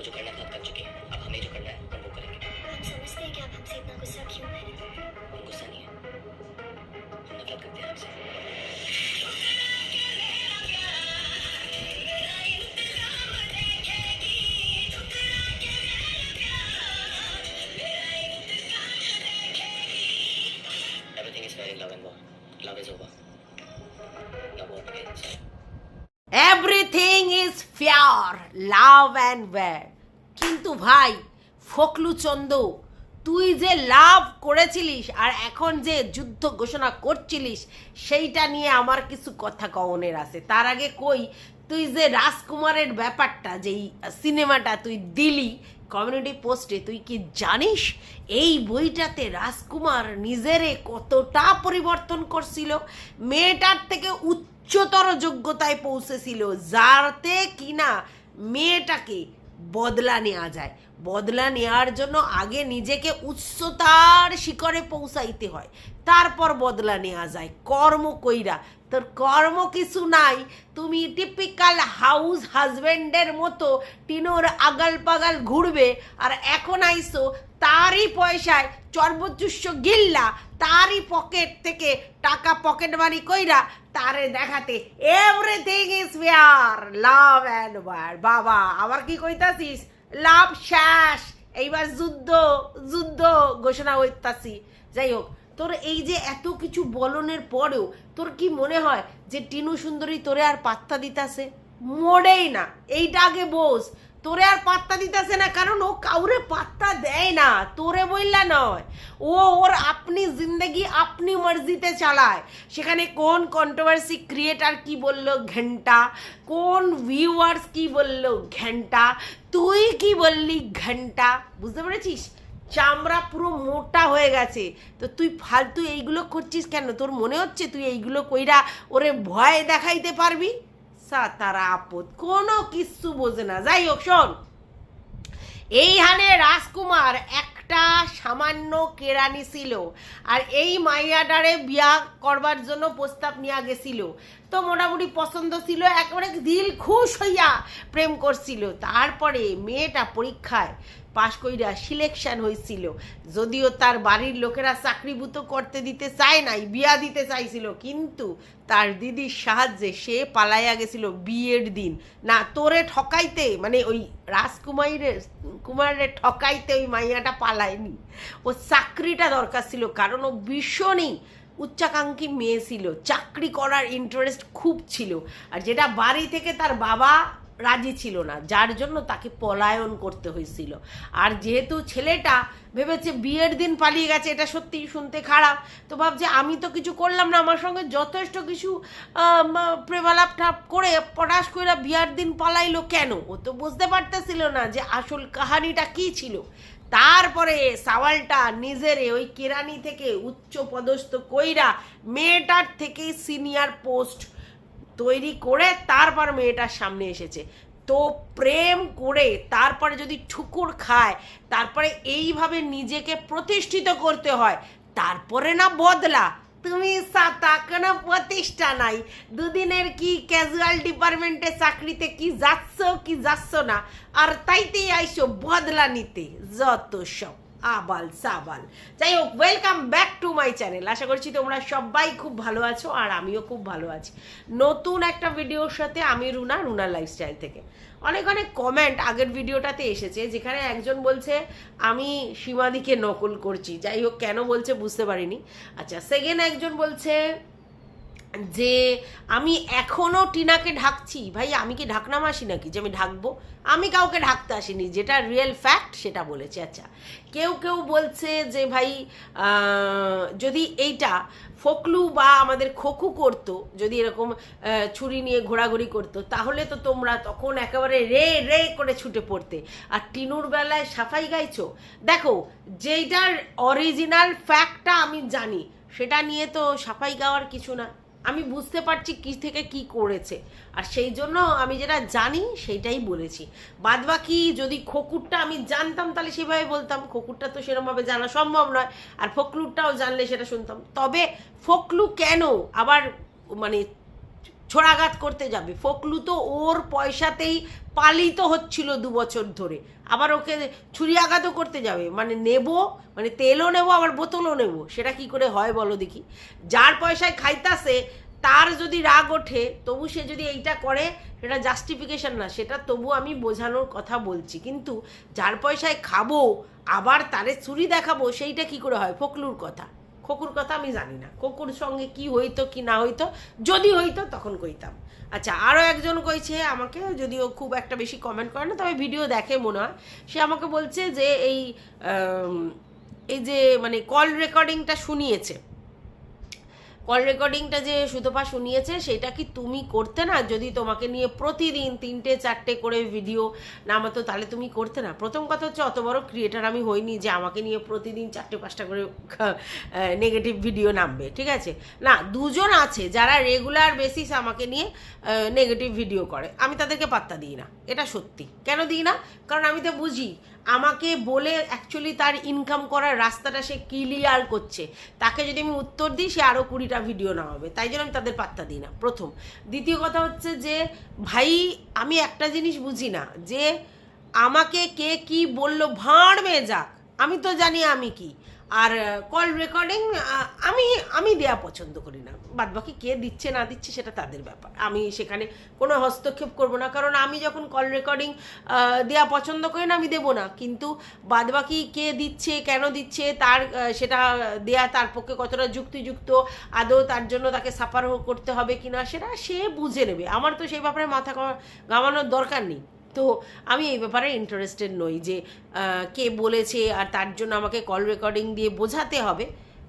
को जो करना था कर चुके हैं। अब हमें जो करना है हम वो करेंगे। समझते हैं कि आप हमसे इतना गुस्सा क्यों है? हम गुस्सा नहीं है हम नफरत करते हैं आपसे Everything is fair, love and war কিন্তু ভাই ফকলু চন্দ, তুই যে লাভ করেছিলিস আর এখন যে যুদ্ধ ঘোষণা করছিলিস, সেইটা নিয়ে আমার কিছু কথা কওনের আছে। তার আগে কই, তুই যে রাজকুমারের ব্যাপারটা, যেই সিনেমাটা তুই দিলি কমিউনিটি পোস্টে তুই কি জানিস? এই বইটাতে রাজকুমার নিজেরে কতটা পরিবর্তন করছিল? মেয়েটার থেকে উচ্চতর যোগ্যতায় পৌঁছেছিল যাতে কিনা মেয়েটাকে বদলা নেওয়া যায়। বদলা নেওয়ার জন্য আগে নিজেকে উচ্চতার শিখরে পৌঁছাইতে হয়। তারপর বদলা নেওয়া যায়। কর্ম কইরা। তোর কর্ম কিছু নাই। তুমি টিপিক্যাল হাউস হাজবেন্ডের মতো টিনোর আগাল পাগাল ঘুরবে আর এখন আইসো তারই পয়সায় চর্বচুষ্য গিল্লা, তারই পকেট থেকে টাকা পকেট মারি কইরা তারে দেখাতে। Everything is fair love and war বাবা, আবার কি কইতাছিস? লাভ শ্বাস এইবার যুদ্ধ যুদ্ধ ঘোষণা হইতাছি যাই হোক, তোর এই যে এত কিছু বলনের পরেও তোর কি মনে হয় যে টিনু সুন্দরী তোরে আর পাত্তা দিতাছে? মোড়েই না। এইটা আগে বোস তোরে আর পাত্তা দিতেছে না, কারণ ও কাউরে পাত্তা দেয় না। তোরে বললা নয়, ও ওর আপনি জিন্দগি আপনি মর্জিতে চালায়। সেখানে কোন কন্ট্রোভার্সি ক্রিয়েটার কি বলল ঘণ্টা? কোন ভিউয়ার্স কি বলল ঘণ্টা? তুই কি বললি ঘণ্টা? বুঝতে পেরেছিস? চামড়া পুরো মোটা হয়ে গেছে। তো তুই ফালতু এইগুলো করছিস কেন? তোর মনে হচ্ছে তুই এইগুলো কইরা ওরে ভয় দেখাইতে পারবি? সাতারা আপদ, কোনো কিছু বোঝে না। যাই হোক, শোন। এইখানে রাজকুমার একটা সামান্য কেরানি ছিল, আর এই মাইয়াডারে বিয়া করবার জন্য প্রস্তাব নিয়ে গেছিল। তো মোটামুটি পছন্দ ছিল, একেবারে দিল খুশ হইয়া প্রেম করছিল। তারপরে মেয়েটা পরীক্ষায় পাশ কইরা সিলেকশন হয়েছিল যদিও তার বাড়ির লোকেরা চাকরিভূত করতে দিতে চায় নাই, বিয়া দিতে চাইছিল, কিন্তু তার দিদির সাহায্যে সে পালাইয়া গেছিল বিয়ের দিন। না, তোরে ঠকাইতে মানে ওই রাজকুমারীর, কুমারের ঠকাইতে ওই মাইয়াটা পালায়নি। ও চাকরিটা দরকার ছিল, কারণ ও ভীষণই উচ্চাকাঙ্ক্ষী মেয়ে ছিল। চাকরি করার ইন্টারেস্ট খুব ছিল। আর যেটা বাড়ি থেকে তার বাবা রাজি ছিল না, যার জন্য তাকে পলায়ন করতে হয়েছিল। আর যেহেতু ছেলেটা ভেবেছে বিয়ের দিন পালিয়ে গেছে, এটা সত্যিই শুনতে খারাপ, তো ভাবছে, আমি তো কিছু করলাম না, আমার সঙ্গে যথেষ্ট কিছু প্রেমালাপ ঠাপ করে পটাশ করে বিয়ার দিন পালাইলো কেন? ও তো বুঝতে পারতেছিল না যে আসল কাহানিটা কি ছিল। তারপরে সাওয়ালটা নিজের ওই কেরানি থেকে উচ্চ পদস্থ কইরা মেয়েটার থেকে সিনিয়র পোস্ট তৈরি করে তারপর মেয়েটার সামনে এসেছে। তো প্রেম করে তারপরে যদি ঠুকুর খায়, তারপরে এইভাবে নিজেকে প্রতিষ্ঠিত করতে হয়, তারপরে না বদলা। তুমি সাতা কোনো প্রতিষ্ঠা নাই। দুদিনের কি ক্যাজুয়াল ডিপার্টমেন্টে চাকরিতে কি যাচ্ছ কি যাচ্ছ না। আর তাইতেই আইসো বদলা নিতে, যত সব। আবাল সাবাল। যাই হোক welcome back to my channel আশা করছি তোমরা সবাই খুব ভালো আছো আর আমিও খুব ভালো আছি। নতুন একটা ভিডিওর সাথে আমি রুনা রুনা লাইফস্টাইল থেকে। অনেক অনেক কমেন্ট আগের ভিডিওটাতে এসেছে, যেখানে একজন বলছে, আমি সীমাদিকে নকল করছি। যাই হোক কেন বলছে বুঝতে পারিনি। আচ্ছা সেকেন্ড একজন বলছে যে আমি এখনও টিনাকে ঢাকছি, ভাই আমি কি ঢাকনা মাসি নাকি? যে আমি ঢাকবো? আমি কাউকে ঢাকতে আসিনি, যেটা রিয়েল ফ্যাক্ট সেটা বলেছে আচ্ছা। কেউ কেউ বলছে যে ভাই যদি এইটা ফকলু বা আমাদের খোকু করতো, যদি এরকম ছুরি নিয়ে ঘোরাঘুরি করতো, তাহলে তো তোমরা তখন একেবারে রে রে করে ছুটে পড়তে। আর টিনুর বেলায় সাফাই গাইছো? দেখো, যেইটার অরিজিনাল ফ্যাক্টটা আমি জানি, সেটা নিয়ে তো সাফাই গাওয়ার কিছু না। আমি বুঝতে পারছি কী থেকে কি করেছে। আর সেই জন্য আমি যেটা জানি, সেইটাই বলেছি। বাদ বাকি যদি খকুরটা আমি জানতাম, তাহলে সেভাবে বলতাম, খকুরটা তো সেরমভাবে জানা সম্ভব নয়, আর ফকলুরটাও জানলে সেটা শুনতাম। তবে ফকলু কেন আবার মানে ছোড়াঘাত করতে যাবে। ফকলু তো ওর পয়সাতেই পালিত হচ্ছিল দু বছর ধরে। আবার ওকে ছুরি আঘাতও করতে যাবে। মানে নেব মানে তেলও নেব, আবার বোতলও নেব। সেটা কি করে হয় বলো দেখি? যার পয়সায় খাইতাছে, তার যদি রাগ ওঠে, তবু সে যদি এইটা করে, সেটা জাস্টিফিকেশন না। সেটা তবু আমি বোঝানোর কথা বলছি। কিন্তু যার পয়সায় খাব, আবার তারে ছুরি দেখাবো, সেইটা কি করে হয়? ফকলুর কথা। খকুর কথা আমি জানি না। খোকুর সঙ্গে কি হইতো, কি না হইতো, যদি হইতো তখন কইতাম। আচ্ছা আরও একজন কইছে আমাকে, যদিও খুব একটা বেশি কমেন্ট করে না, তবে ভিডিও দেখে মনে হয়। সে আমাকে বলছে যে এই এই যে মানে কল রেকর্ডিংটা শুনিয়েছে। কল রেকর্ডিংটা যে সুতপা শুনিয়েছে, সেটা কি তুমি করতে না? যদি তোমাকে নিয়ে প্রতিদিন তিনটে, চারটে করে ভিডিও নামাতো, তাহলে তুমি করতে না? প্রথম কথা হচ্ছে, অত বড় ক্রিয়েটার আমি হইনি যে আমাকে নিয়ে প্রতিদিন চারটে, পাঁচটা করে নেগেটিভ ভিডিও নামবে, ঠিক আছে? না, দুজন আছে যারা রেগুলার বেসিস আমাকে নিয়ে নেগেটিভ ভিডিও করে। আমি তাদেরকে পাত্তা দিই না। এটা সত্যি। কেন দিই না? কারণ আমি তো বুঝি আমাকে বলে অ্যাকচুয়ালি তার ইনকাম করার রাস্তাটা সে ক্লিয়ার করছে। তাকে যদি আমি উত্তর দিই, সে আরও কুড়িটা ভিডিও না হবে তাই জন্য আমি তাদের পাত্তা দিই না। প্রথম। দ্বিতীয় কথা হচ্ছে যে, ভাই, আমি একটা জিনিস বুঝি না যে, আমাকে কে কি বলল, ভাঁড় মেয়ে যাক। আমি তো জানি আমি কি। আর কল রেকর্ডিং আমি আমি দেয়া পছন্দ করি না। বাদ বাকি কে দিচ্ছে না দিচ্ছে সেটা তাদের ব্যাপার। আমি সেখানে কোনো হস্তক্ষেপ করব না, কারণ আমি যখন কল রেকর্ডিং দেয়া পছন্দ করি না, আমি দেবো না। কিন্তু বাদ বাকি কে দিচ্ছে, কেন দিচ্ছে, তার সেটা দেয়া তার পক্ষে কতটা যুক্তিযুক্ত, আদৌ তার জন্য তাকে সাফার করতে হবে কিনা, সেটা সে বুঝে নেবে। আমার তো সেই ব্যাপারে মাথা ঘামানোর দরকার নেই। তো আমি এই ব্যাপারে ইন্টারেস্টেড নই যে কে বলেছে আর তার জন্য আমাকে কল রেকর্ডিং দিয়ে বোঝাতে হবে।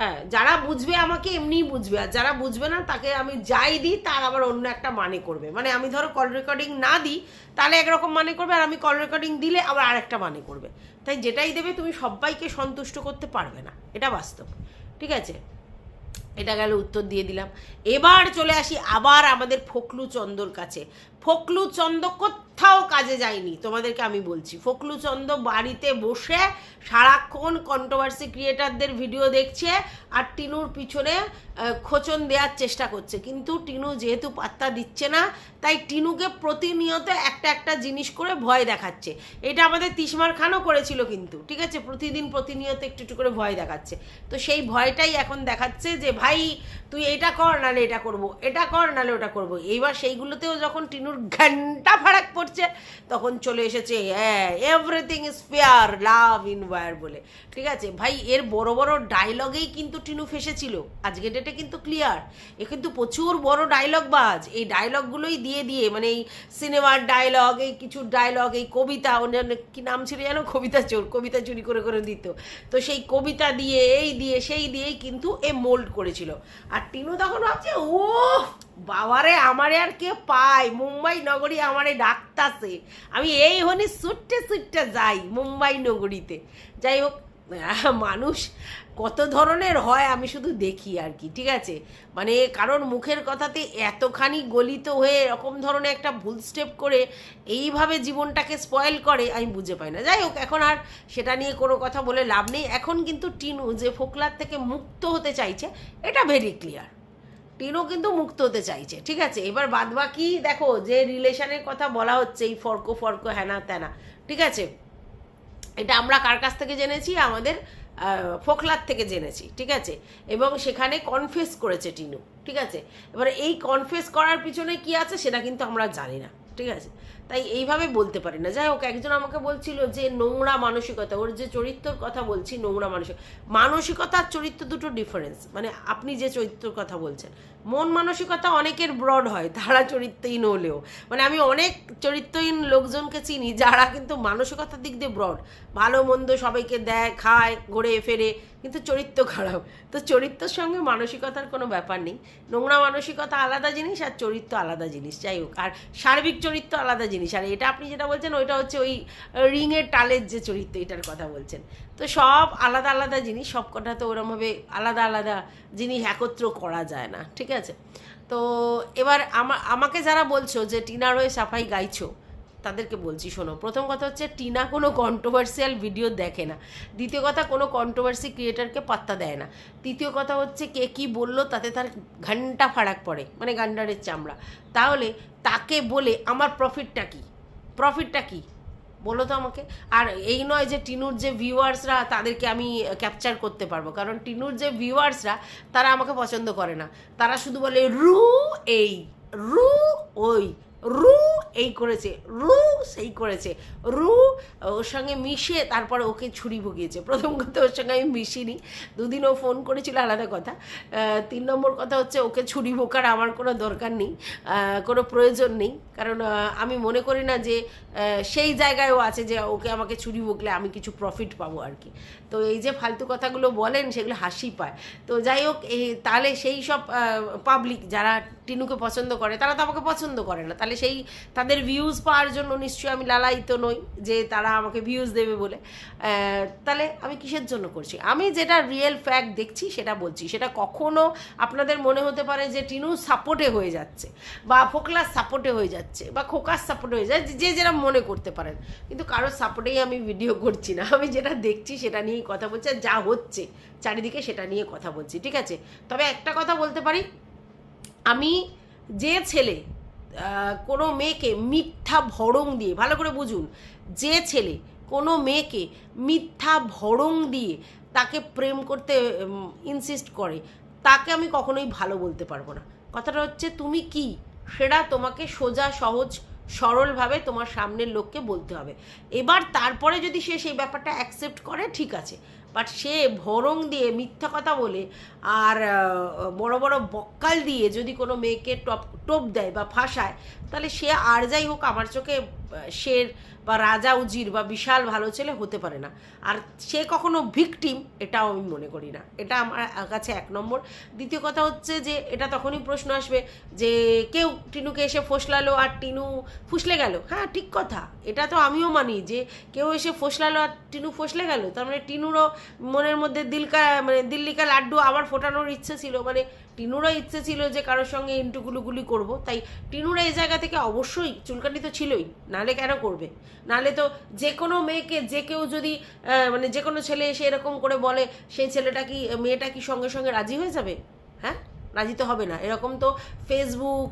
হ্যাঁ যারা বুঝবে আমাকে এমনিই বুঝবে, আর যারা বুঝবে না তাকে আমি যাই দিই, তার আবার অন্য একটা মানে করবে। মানে আমি ধরো কল রেকর্ডিং না দিই, তাহলে একরকম মানে করবে, আর আমি কল রেকর্ডিং দিলে আবার আরেকটা মানে করবে। তাই যেটাই দেবে তুমি সবাইকে সন্তুষ্ট করতে পারবে না, এটা বাস্তব। ঠিক আছে? এটা গেল উত্তর দিয়ে দিলাম। এবার চলে আসি আবার আমাদের ফকলু চন্দর কাছে। ফকলু চন্দ কোথাও কাজে যায়নি, তোমাদেরকে আমি বলছি। ফকলু চন্দ বাড়িতে বসে সারাক্ষণ কন্ট্রোভার্সি ক্রিয়েটারদের ভিডিও দেখছে আর টিনুর পিছনে খোঁচন দেওয়ার চেষ্টা করছে। কিন্তু টিনু যেহেতু পাত্তা দিচ্ছে না, তাই টিনুকে প্রতিনিয়ত একটা একটা জিনিস করে ভয় দেখাচ্ছে। এটা আমাদের তিসমার খানও করেছিল কিন্তু, ঠিক আছে? প্রতিদিন প্রতিনিয়ত একটু একটু করে ভয় দেখাচ্ছে। তো সেই ভয়টাই এখন দেখাচ্ছে যে, ভাই, তুই এটা কর নালে এটা করব, এটা কর নালে ওটা করব। এইবার সেইগুলোতেও যখন টিনুর ঘণ্টা ফারাক পড়ছে তখন চলে এসেছে হ্যাঁ everything is fair love in war বলে। ঠিক আছে? ভাই, এর বড় বড় ডায়লগেই কিন্তু টিনু ফেসেছিল। আজকে ডেটে কিন্তু ক্লিয়ার এ কিন্তু প্রচুর বড় ডায়লগ বাজ। এই ডায়লগগুলোই দিয়ে দিয়ে মানে এই সিনেমার ডায়লগ এই কিছু ডায়লগ এই কবিতা, অন্যান্য, কি নাম ছিল যেন? কবিতা চোর, কবিতা চুরি করে করে দিত। তো সেই কবিতা দিয়ে, এই দিয়ে, সেই দিয়েই কিন্তু এ মোল্ড করেছিল। আর টিনু তখন ভাবছে ও বাবারে, আমারে আর কে পায়। মুম্বাই নগরী আমারে ডাকতাছে। আমি এই হনি ছুটতে ছুটতে যাই মুম্বাই নগরীতে। যাই হোক মানুষ কত ধরনের হয় আমি শুধু দেখি আর কি, ঠিক আছে? মানে কারণ মুখের কথাতে এতখানি গলিত হয়ে এরকম ধরনের একটা ভুল স্টেপ করে এইভাবে জীবনটাকে স্পয়েল করে, আমি বুঝে পাই না। যাই হোক, এখন আর সেটা নিয়ে কোনো কথা বলে লাভ নেই। এখন কিন্তু টিনু যে ফোকলার থেকে মুক্ত হতে চাইছে, এটা ভেরি ক্লিয়ার টিনু কিন্তু মুক্ত হতে চাইছে, ঠিক আছে? এবার বাদ বাকি দেখো, যে রিলেশনের কথা বলা হচ্ছে, এই ফর্ক ফর্ক হ্যানা ত্যানা, ঠিক আছে? এটা আমরা কার কাছ থেকে জেনেছি? আমাদের ফোকলার থেকে জেনেছি, ঠিক আছে? এবং সেখানে কনফেস করেছে টিনু, ঠিক আছে? এবার এই কনফেস করার পিছনে কি আছে সেটা কিন্তু আমরা জানি না, ঠিক আছে? তাই এইভাবে বলতে পারি না। যাই হোক, একজন আমাকে বলছিল যে নোংরা মানসিকতা, ওর যে চরিত্রর কথা বলছি, নোংরা মানসিক, মানসিকতা আর চরিত্র দুটো ডিফারেন্স মানে আপনি যে চরিত্রর কথা বলছেন, মন মানসিকতা অনেকের ব্রড হয়, তারা চরিত্রহীন হলেও। মানে আমি অনেক চরিত্রহীন লোকজনকে চিনি, যারা কিন্তু মানসিকতার দিক দিয়ে ব্রড ভালো মন্দ সবাইকে দেয়, খায়, ঘোরে, ফেরে। কিন্তু চরিত্র খারাপ। তো চরিত্রের সঙ্গে মানসিকতার কোনো ব্যাপার নেই। নোংরা মানসিকতা আলাদা জিনিস আর চরিত্র আলাদা জিনিস। যাই হোক, আর সার্বিক চরিত্র আলাদা জিনিস। আর এটা আপনি যেটা বলছেন, ওইটা হচ্ছে ওই রিংয়ের টালের যে চরিত্র, এটার কথা বলছেন। তো সব আলাদা আলাদা জিনিস সব কটা তো ওরমভাবে আলাদা আলাদা জিনিস একত্র করা যায় না, ঠিক আছে? তো এবার আমা, আমাকে যারা বলছো যে টিনার হয়ে সাফাই গাইছো তাদেরকে বলছি, শোনো, প্রথম কথা হচ্ছে টিনা কোনো কন্ট্রোভার্সিয়াল ভিডিও দেখে না। দ্বিতীয় কথা, কোনো কন্ট্রোভার্সি ক্রিয়েটারকে পাত্তা দেয় না। তৃতীয় কথা হচ্ছে কে কী বলল, তাতে তার ঘণ্টা ফারাক পড়ে মানে গান্ডারের চামড়া। তাহলে তাকে বলে, আমার প্রফিটটা কি? প্রফিটটা কি? বলো তো আমাকে। আর এই নয় যে টিনুর যে ভিউয়ার্সরা তাদেরকে আমি ক্যাপচার করতে পারব। কারণ টিনুর যে ভিউয়ার্সরা তারা আমাকে পছন্দ করে না। তারা শুধু বলে রু এই রু ওই রু এই করেছে, রু সেই করেছে। রু ওর সঙ্গে মিশে তারপরে ওকে ছুরি ভুগিয়েছে। প্রথম কথা ওর সঙ্গে আমি মিশিনি, দুদিন ও ফোন করেছিল আলাদা কথা। তিন নম্বর কথা হচ্ছে ওকে ছুরি ভোকার আমার কোনো দরকার নেই কোনো প্রয়োজন নেই। কারণ আমি মনে করি না যে সেই জায়গায়ও আছে যে ওকে আমাকে ছুরি ভুগলে আমি কিছু প্রফিট পাবো আর কি। তো এই যে ফালতু কথাগুলো বলেন, সেগুলো হাসি পায়। তো যাই হোক, এই তাহলে সেই সব পাবলিক যারা টিনুকে পছন্দ করে, তারা তো আমাকে পছন্দ করে না। তাহলে সেই তাদের ভিউজ পাওয়ার জন্য নিশ্চয়ই আমি লালায়িত নই যে তারা আমাকে ভিউজ দেবে বলে। তাহলে আমি কিসের জন্য করছি? আমি যেটা রিয়েল ফ্যাক্ট দেখছি সেটা বলছি। সেটা কখনো আপনাদের মনে হতে পারে যে টিনু সাপোর্টে হয়ে যাচ্ছে বা ফোকলার সাপোর্টে হয়ে যাচ্ছে বা খোকার সাপোর্টে হয়ে যাচ্ছে, যে যেটা মনে করতে পারেন। কিন্তু কারোর সাপোর্টেই আমি ভিডিও করছি না। আমি যেটা দেখছি সেটা নিয়েই কথা বলছি আর যা হচ্ছে, চারিদিকে সেটা নিয়ে কথা বলছি, ঠিক আছে? তবে একটা কথা বলতে পারি। আমি যে ছেলে কোনো মেয়েকে মিথ্যা ভড়ং দিয়ে, ভালো করে বুঝুন, যে ছেলে কোনো মেয়েকে মিথ্যা ভড়ং দিয়ে তাকে প্রেম করতে ইনসিস্ট করে, তাকে আমি কখনোই ভালো বলতে পারব না। কথাটা হচ্ছে, তুমি কি? সেটা তোমাকে সোজা, সহজ, সরলভাবে তোমার সামনের লোককে বলতে হবে। এবার তারপরে যদি সে সেই ব্যাপারটা অ্যাকসেপ্ট করে, ঠিক আছে। বাট সে ভরং দিয়ে মিথ্যা কথা বলে আর বড় বড় বক্কাল দিয়ে যদি কোনো মেয়েকে টপ, টোপ দেয় বা ফাঁসায়, তাহলে সে আর যাই হোক আমার চোখে শের বা রাজা উজির বা বিশাল ভালো ছেলে হতে পারে না। আর সে কখনো ভিকটিম, এটাও আমি মনে করি না। এটা আমার কাছে এক নম্বর। দ্বিতীয় কথা হচ্ছে যে, এটা তখনই প্রশ্ন আসবে যে, কেউ টিনুকে এসে ফসলালো আর টিনু ফুসলে গেল? হ্যাঁ ঠিক কথা। এটা তো আমিও মানি যে, কেউ এসে ফসলালো আর টিনু ফসলে গেল? তার মানে টিনুরও মনের মধ্যে দিলকা মানে দিল্লিকা লাড্ডু আবার ফোটানোর ইচ্ছে ছিল মানে টিনুরও ইচ্ছে ছিল যে কারোর সঙ্গে ইন্টুগুলুগুলি করব, তাই টিনুরা এই জায়গা থেকে অবশ্যই চুলকানি তো ছিলই, নাহলে কেন করবে? নাহলে তো যে কোনো মেয়েকে, যে কেউ যদি মানে যে কোনো ছেলে এসে এরকম করে বলে, সেই ছেলেটা কি, মেয়েটা কি সঙ্গে সঙ্গে রাজি হয়ে যাবে? হ্যাঁ? রাজি তো হবে না। এরকম তো ফেসবুক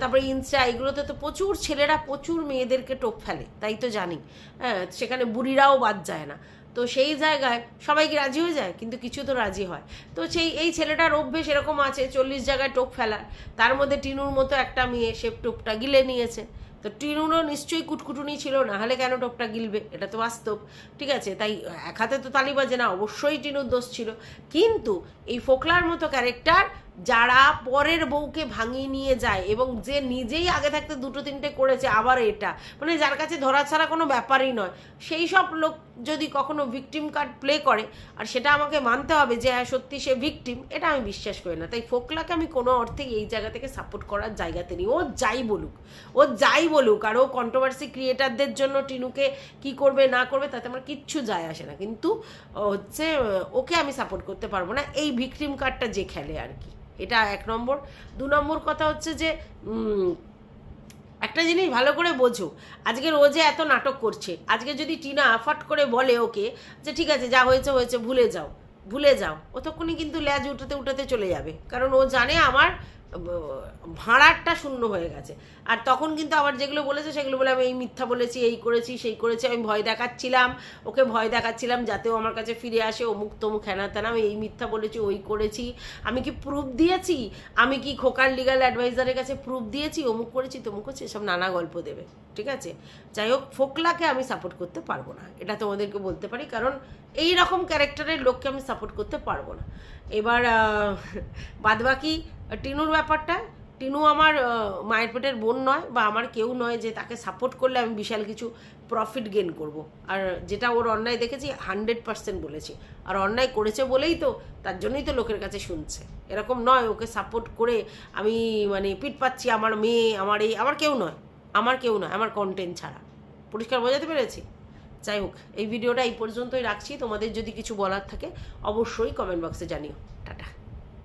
তারপরে ইনস্টা এগুলোতে তো প্রচুর ছেলেরা প্রচুর মেয়েদেরকে টোপ ফেলে, তাই তো জানি। হ্যাঁ সেখানে বুড়িরাও বাদ যায় না। তো সেই জায়গায় সবাই কি রাজি হয়ে যায়, কিন্তু কিছু তো রাজি হয়। তো সেই, এই ছেলেটার অভ্যেস এরকম আছে, চল্লিশ জায়গায় টোপ ফেলার তার মধ্যে টিনুর মতো একটা মেয়ে, সে টোপটা গিলে নিয়েছে। তো টিনুরও নিশ্চয়ই কুটকুটুনি ছিল, না হলে কেন টোপটা গিলবে? এটা তো বাস্তব, ঠিক আছে? তাই এক হাতে তো তালি বাজে না, অবশ্যই টিনুর দোষ ছিল। কিন্তু এই ফোকলার মতো ক্যারেক্টার যারা পরের বউকে ভাঙিয়ে নিয়ে যায় এবং যে নিজেই আগে থাকতে দুটো তিনটে করেছে, আবার এটা। মানে যার কাছে ধরা ছাড়া কোনো ব্যাপারই নয়। সেই সব লোক যদি কখনো ভিকটিম কার্ড প্লে করে, আর সেটা আমাকে মানতে হবে যে হ্যাঁ সত্যি সে ভিকটিম এটা আমি বিশ্বাস করি না। তাই ফোকলাকে আমি কোনো অর্থে এই জায়গা থেকে সাপোর্ট করার জায়গাতে নিই। ও যাই বলুক, ও যাই বলুক, আর ও কন্ট্রোভার্সি ক্রিয়েটারদের জন্য টিনুকে কি করবে, না করবে, তাতে আমার কিচ্ছু যায় আসে না। কিন্তু হচ্ছে, ওকে আমি সাপোর্ট করতে পারব না। এই ভিকটিম কার্ডটা যে খেলে আর কি। এটা এক নম্বর। দু নম্বর কথা হচ্ছে যে একটা জিনিস ভালো করে বোঝো, আজকে রোজে এত নাটক করছে, আজকে যদি টিনা আফাট করে বলে ওকে যে ঠিক আছে, যা হয়েছে হয়েছে, ভুলে যাও ভুলে যাও ও কিন্তু ল্যাজ উঠাতে উঠাতে চলে যাবে, কারণ ও জানে আমার ভাড়ারটা শূন্য হয়ে গেছে। আর তখন কিন্তু আবার যেগুলো বলেছে, সেগুলো বলে আমি এই মিথ্যা বলেছি, এই করেছি, সেই করেছি, আমি ভয় দেখাচ্ছিলাম। ওকে ভয় দেখাচ্ছিলাম যাতে ও আমার কাছে ফিরে আসে, অমুক তমুক হেনা তেনা আমি এই মিথ্যা বলেছি, ওই করেছি। আমি কি প্রুফ দিয়েছি? আমি কি খোকার লিগাল অ্যাডভাইজারের কাছে প্রুফ দিয়েছি? অমুক করেছি, তমুক করেছি, এসব নানা গল্প দেবে, ঠিক আছে? যাই হোক, ফোকলাকে আমি সাপোর্ট করতে পারব না, এটা তোমাদেরকে বলতে পারি, কারণ এই রকম ক্যারেক্টারের লোককে আমি সাপোর্ট করতে পারব না। এবার বাদবাকি, টিনুর ব্যাপারটা। টিনু আমার মায়ের পেটের বোন নয় বা আমার কেউ নয় যে তাকে সাপোর্ট করলে আমি বিশাল কিছু প্রফিট গেন করব। আর যেটা ওর অন্যায় দেখেছি হান্ড্রেড পার্সেন্ট বলেছি। আর অন্যায় করেছে বলেই তো, তার জন্যই তো লোকের কাছে শুনছে। এরকম নয়, ওকে সাপোর্ট করে আমি মানে পিট পাচ্ছি আমার মেয়ে, আমার এই, আমার কেউ নয়। আমার কেউ নয়, আমার কন্টেন্ট ছাড়া। পরিষ্কার বোঝাতে পেরেছি? যাই হোক, এই ভিডিওটা এই পর্যন্তই রাখছি। তোমাদের যদি কিছু বলার থাকে, অবশ্যই কমেন্ট বক্সে জানিও।